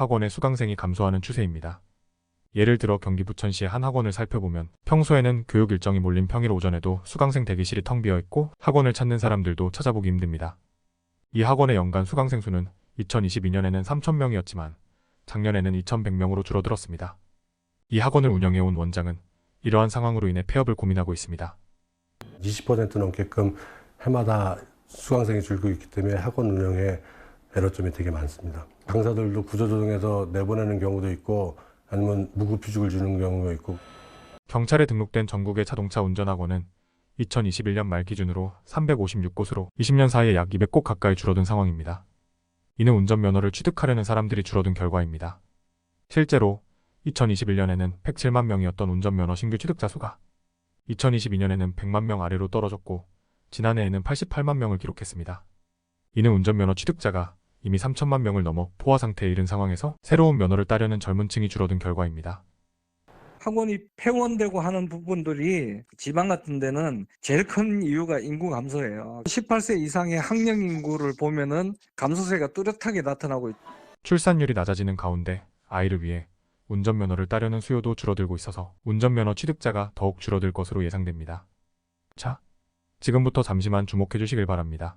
학원의 수강생이 감소하는 추세입니다. 예를 들어 경기 부천시의 한 학원을 살펴보면 평소에는 교육 일정이 몰린 평일 오전에도 수강생 대기실이 텅 비어 있고 학원을 찾는 사람들도 찾아보기 힘듭니다. 이 학원의 연간 수강생 수는 2022년에는 3,000명이었지만 작년에는 2,100명으로 줄어들었습니다. 이 학원을 운영해온 원장은 이러한 상황으로 인해 폐업을 고민하고 있습니다. 20% 넘게끔 해마다 수강생이 줄고 있기 때문에 학원 운영에 에러점이 되게 많습니다. 강사들도 구조조정해서 내보내는 경우도 있고 아니면 무급휴직을 주는 경우도 있고 경찰에 등록된 전국의 자동차 운전학원은 2021년 말 기준으로 356곳으로 20년 사이에 약 200곳 가까이 줄어든 상황입니다. 이는 운전면허를 취득하려는 사람들이 줄어든 결과입니다. 실제로 2021년에는 107만 명이었던 운전면허 신규 취득자 수가 2022년에는 100만 명 아래로 떨어졌고 지난해에는 88만 명을 기록했습니다. 이는 운전면허 취득자가 이미 3천만 명을 넘어 포화 상태에 이른 상황에서 새로운 면허를 따려는 젊은 층이 줄어든 결과입니다. 학원이 폐원되고 하는 부분들이 지방 같은 데는 제일 큰 이유가 인구 감소예요. 18세 이상의 학령 인구를 보면은 감소세가 뚜렷하게 나타나고 있 출산율이 낮아지는 가운데 아이를 위해 운전면허를 따려는 수요도 줄어들고 있어서 운전면허 취득자가 더욱 줄어들 것으로 예상됩니다. 자, 지금부터 잠시만 주목해 주시길 바랍니다.